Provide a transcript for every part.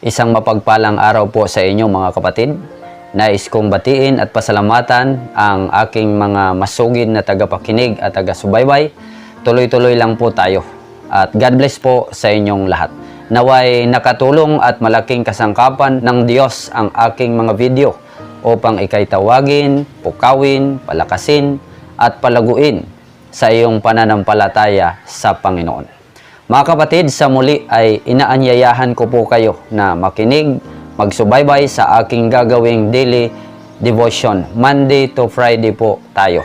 Isang mapagpalang araw po sa inyo mga kapatid. Nais kong batiin at pasalamatan ang aking mga masugid na tagapakinig at taga-subaybay. Tuloy-tuloy lang po tayo. At God bless po sa inyong lahat. Naway nakatulong at malaking kasangkapan ng Diyos ang aking mga video upang ikay tawagin, pukawin, palakasin, at palaguin sa iyong pananampalataya sa Panginoon. Mga kapatid, sa muli ay inaanyayahan ko po kayo na makinig, magsubaybay sa aking gagawing daily devotion. Monday to Friday po tayo.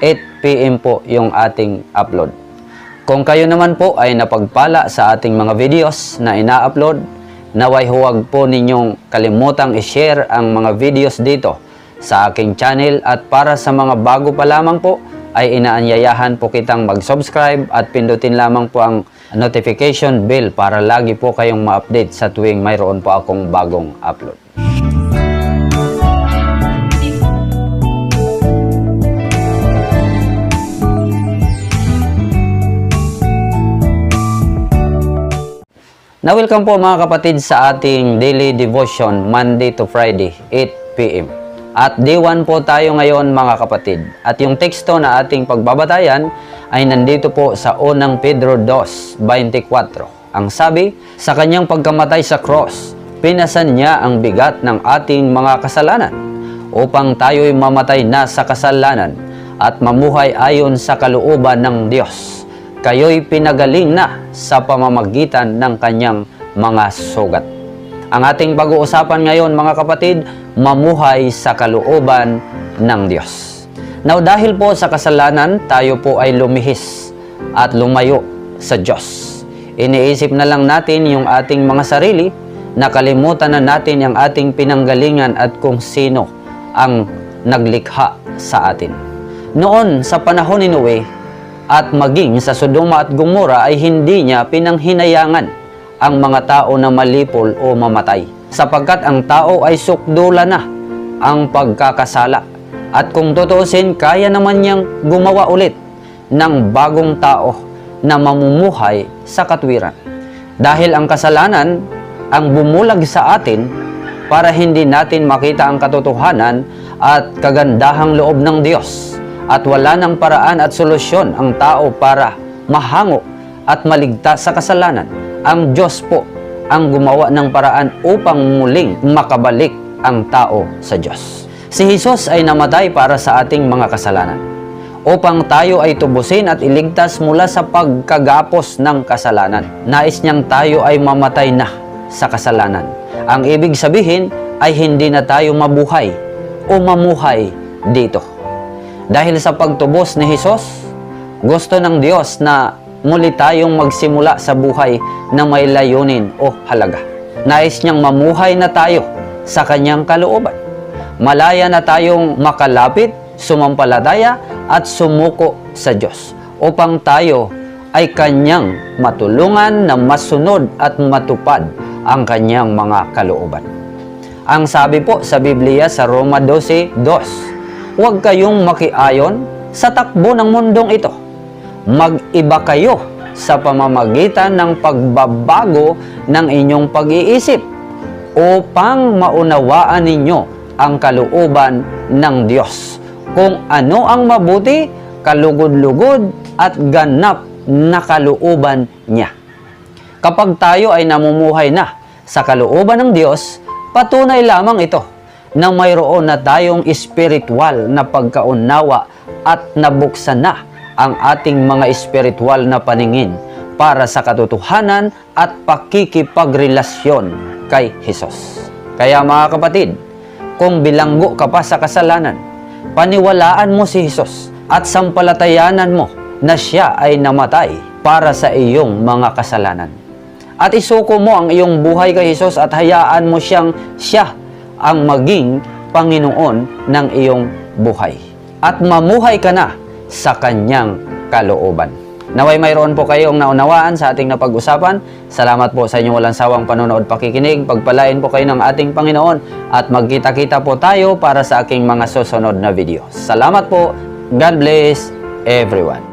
8 p.m. po yung ating upload. Kung kayo naman po ay napagpala sa ating mga videos na ina-upload, naway huwag po ninyong kalimutang i-share ang mga videos dito sa aking channel at para sa mga bago pa lamang po ay inaanyayahan po kitang mag-subscribe at pindutin lamang po ang notification bell para lagi po kayong ma-update sa tuwing mayroon po akong bagong upload. Na-welcome po mga kapatid sa ating daily devotion Monday to Friday 8 p.m. At day 1 po tayo ngayon mga kapatid. At yung teksto na ating pagbabatayan ay nandito po sa unang Pedro 2.24. Ang sabi, sa kanyang pagkamatay sa cross, pinasan niya ang bigat ng ating mga kasalanan upang tayo'y mamatay na sa kasalanan at mamuhay ayon sa kalooban ng Diyos kayo'y pinagaling na sa pamamagitan ng kanyang mga sugat. Ang ating pag-uusapan ngayon mga kapatid, mamuhay sa kalooban ng Diyos. Now dahil po sa kasalanan, tayo po ay lumihis at lumayo sa Diyos. Iniisip na lang natin yung ating mga sarili, nakalimutan na natin yung ating pinanggalingan at kung sino ang naglikha sa atin. Noon sa panahon ni Noe, at maging sa Sodoma at Gomora ay hindi niya pinanghinayangan ang mga tao na malipol o mamatay sapagkat ang tao ay sukdula na ang pagkakasala. At kung tutuusin kaya naman niyang gumawa ulit ng bagong tao na mamumuhay sa katwiran. Dahil ang kasalanan ang bumulag sa atin para hindi natin makita ang katotohanan at kagandahang loob ng Diyos. At wala ng paraan at solusyon ang tao para mahango at maligtas sa kasalanan. Ang Diyos po ang gumawa ng paraan upang muling makabalik ang tao sa Diyos. Si Jesus ay namatay para sa ating mga kasalanan upang tayo ay tubusin at iligtas mula sa pagkagapos ng kasalanan. Nais niyang tayo ay mamatay na sa kasalanan. Ang ibig sabihin ay hindi na tayo mabuhay o mamuhay dito. Dahil sa pagtubos ni Jesus, gusto ng Diyos na muli tayong magsimula sa buhay na may layunin o halaga. Nais niyang mamuhay na tayo sa kanyang kalooban. Malaya na tayong makalapit, sumampalataya at sumuko sa Diyos upang tayo ay kanyang matulungan na masunod at matupad ang kanyang mga kalooban. Ang sabi po sa Biblia sa Roma 12:2, huwag kayong makiayon sa takbo ng mundong ito. Mag-iba kayo sa pamamagitan ng pagbabago ng inyong pag-iisip upang maunawaan ninyo ang kalooban ng Diyos. Kung ano ang mabuti, kalugod-lugod at ganap na kalooban niya. Kapag tayo ay namumuhay na sa kalooban ng Diyos, patunay lamang ito na mayroon na tayong espiritual na pagkaunawa at nabuksan na ang ating mga espiritual na paningin para sa katotohanan at pakikipagrelasyon kay Jesus. Kaya mga kapatid, kung bilanggo ka pa sa kasalanan, paniwalaan mo si Jesus at sampalatayanan mo na siya ay namatay para sa iyong mga kasalanan. At isuko mo ang iyong buhay kay Jesus at hayaan mo siyang siya ang maging Panginoon ng iyong buhay. At mamuhay ka na sa kanyang kalooban. Naway mayroon po kayong naunawaan sa ating napag-usapan. Salamat po sa inyong walang sawang panonood pakikinig. Pagpalain po kayo ng ating Panginoon at magkita-kita po tayo para sa aking mga susunod na video. Salamat po. God bless everyone.